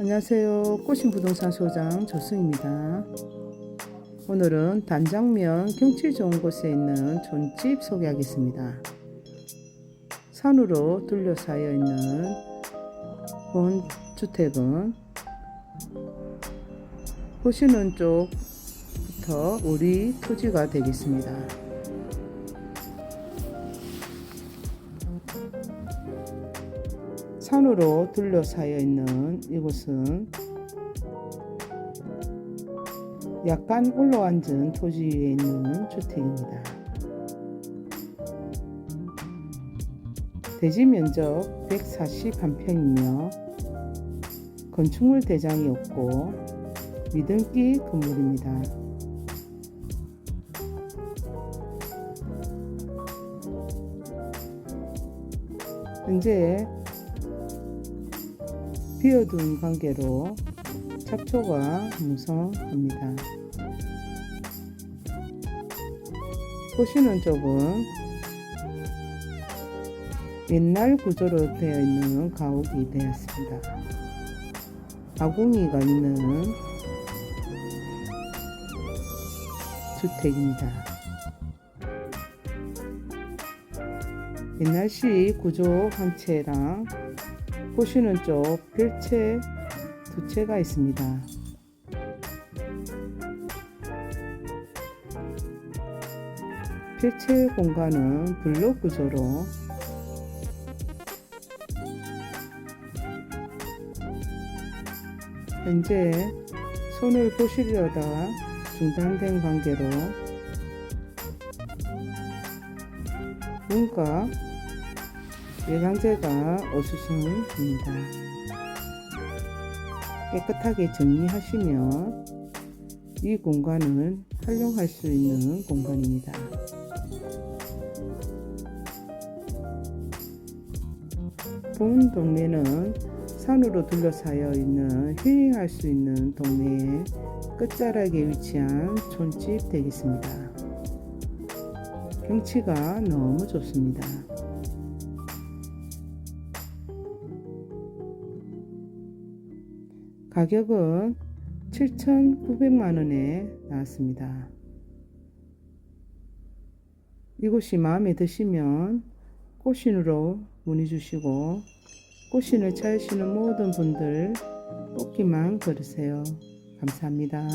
안녕하세요. 꽃인 부동산 소장 조승입니다. 오늘은 단장면 경치 좋은 곳에 있는 촌집 소개하겠습니다. 산으로 둘러싸여 있는 본 주택은 보시는 쪽부터 우리 토지가 되겠습니다. 산으로 둘러싸여 있는 이곳은 약간 올라앉은 토지 위에 있는 주택입니다. 대지 면적 141평이며 건축물 대장이 없고 미등기 건물입니다. 현재 비어둔 관계로 착초가 무성합니다. 보시는 쪽은 옛날 구조로 되어 있는 가옥이 되었습니다. 아궁이가 있는 주택입니다. 옛날식 구조 한 채랑 보시는 쪽 별채 두 채가 있습니다. 별채 공간은 블록 구조로 현재 손을 보시려다 중단된 관계로 문과 외강제가 어수선입니다. 깨끗하게 정리하시면 이 공간은 활용할 수 있는 공간입니다. 본 동네는 산으로 둘러싸여 있는 힐링할 수 있는 동네의 끝자락에 위치한 촌집 되겠습니다. 경치가 너무 좋습니다. 가격은 7,900만 원에 나왔습니다. 이곳이 마음에 드시면 꽃신으로 문의 주시고 꽃신을 찾으시는 모든 분들 뽑기만 걸으세요. 감사합니다.